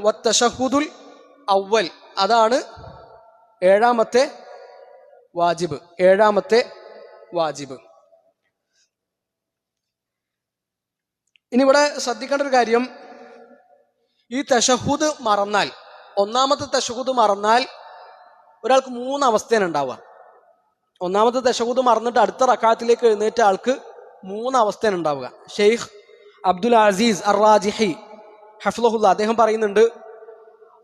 വത്തഷഹുദുൽ അവൽ അതാണ് ഏഴാമത്തെ വാജിബ്. ഏഴാമത്തെ വാജിബ്. ഇനി ഇവിടെ ശ്രദ്ധിക്കേണ്ട ഒരു കാര്യം. ഈ തഷഹുദ് മറന്നാൽ ഒന്നാമത്തെ തഷഹുദ് മറന്നാൽ ഒരാൾക്ക് മൂന്ന് അവസ്ഥയാണ് ഉണ്ടാവുക. ഒന്നാമത്തെ തഷഹുദ് മറന്നിട്ട് അടുത്ത റക്കാത്തിലേക്ക് എഴുന്നേറ്റ ആൾക്ക് മൂന്ന് അവസ്ഥയാണ് ഉണ്ടാവുക. ഷെയ്ഖ് അബ്ദുൽ അസീസ് അറാജിഹി ഹഫ്ലഹുല്ല അദ്ദേഹം പറയുന്നുണ്ട്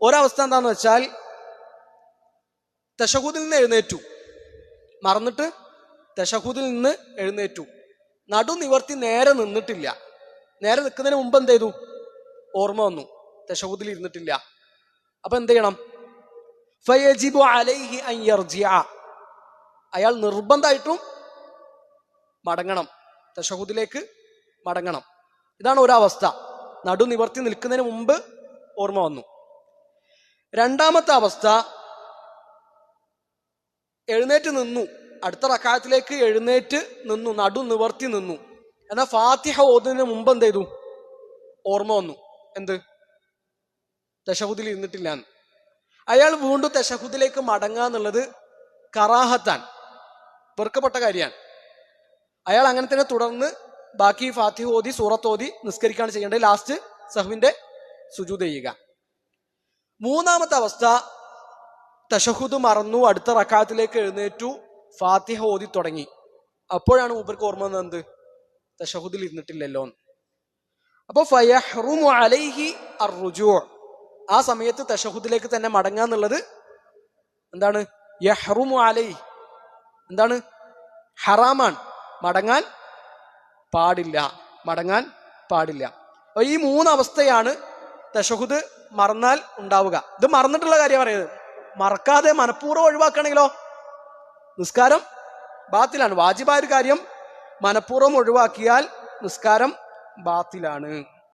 ഒരവസ്ഥ എന്താണെന്ന് വെച്ചാൽ തഷഹുദിൽ നിന്ന് എഴുന്നേറ്റു. മറന്നിട്ട് തഷഹുദിൽ നിന്ന് എഴുന്നേറ്റു. നടു നിവർത്തി നേരെ നിന്നിട്ടില്ല. നേരെ നിൽക്കുന്നതിന് മുമ്പ് എന്ത് ചെയ്തു? ഓർമ്മ വന്നു. തഷഹുദിൽ ഇരുന്നിട്ടില്ല. അപ്പൊ എന്ത് ചെയ്യണം? ഫയജിബു അലൈഹി. അയാൾ നിർബന്ധമായിട്ടും മടങ്ങണം. തഷഹുദിലേക്ക് മടങ്ങണം. ഇതാണ് ഒരവസ്ഥ. നടു നിവർത്തി നിൽക്കുന്നതിന് മുമ്പ് ഓർമ്മ വന്നു. രണ്ടാമത്തെ അവസ്ഥ എഴുന്നേറ്റ് നിന്നു. അടുത്ത റക്കായത്തിലേക്ക് എഴുന്നേറ്റ് നിന്നു നടു നിവർത്തി നിന്നു. എന്നാൽ ഫാത്തിഹ ഓതുന്നതിന് മുമ്പ് എന്ത് ചെയ്തു? ഓർമ്മ വന്നു. എന്ത്? തഷഹുദിൽ ഇരുന്നിട്ടില്ല എന്ന് അയാൾ വീണ്ടും തഷഹുദിലേക്ക് മടങ്ങുക എന്നുള്ളത് കറാഹത്താൻ വെറുക്കപ്പെട്ട കാര്യമാണ്. അയാൾ അങ്ങനെ തന്നെ തുടർന്ന് ബാക്കി ഫാത്തിഹ ഓതി സൂറത്ത് ഓതി നിസ്കരിക്കാണ് ചെയ്യേണ്ടത്. ലാസ്റ്റ് സഹുവിന്റെ സുജൂത് ചെയ്യുക. മൂന്നാമത്തെ അവസ്ഥ തഷഹുദ് മറന്നു അടുത്ത റക്കാത്തിലേക്ക് എഴുന്നേറ്റു ഫാത്തിഹ ഓതി തുടങ്ങി. അപ്പോഴാണ് മൂപ്പർക്ക് ഓർമ്മ വന്നത് എന്ത്? തഷഹുദിൽ ഇരുന്നിട്ടില്ലല്ലോ അപ്പൊ ഫയഹ്റുമു അലൈഹി അർറുജൂ. ആ സമയത്ത് തഷഹുദിലേക്ക് തന്നെ മടങ്ങുക എന്നുള്ളത് എന്താണ്? യഹ്റുമു അലൈ എന്താണ്? ഹറാമാണ്. മടങ്ങാൻ പാടില്ല. മടങ്ങാൻ പാടില്ല. ഈ മൂന്ന് അവസ്ഥയാണ് മറന്നാൽ ഉണ്ടാവുക. ഇത് മറന്നിട്ടുള്ള കാര്യം പറയുന്നത് മറക്കാതെ മനഃപൂർവം ഒഴിവാക്കണമെങ്കിലോ നിസ്കാരം ബാത്തിലാണ്. വാജിബായ ഒരു കാര്യം മനഃപൂർവം ഒഴിവാക്കിയാൽ നിസ്കാരം ബാത്തിലാണ്.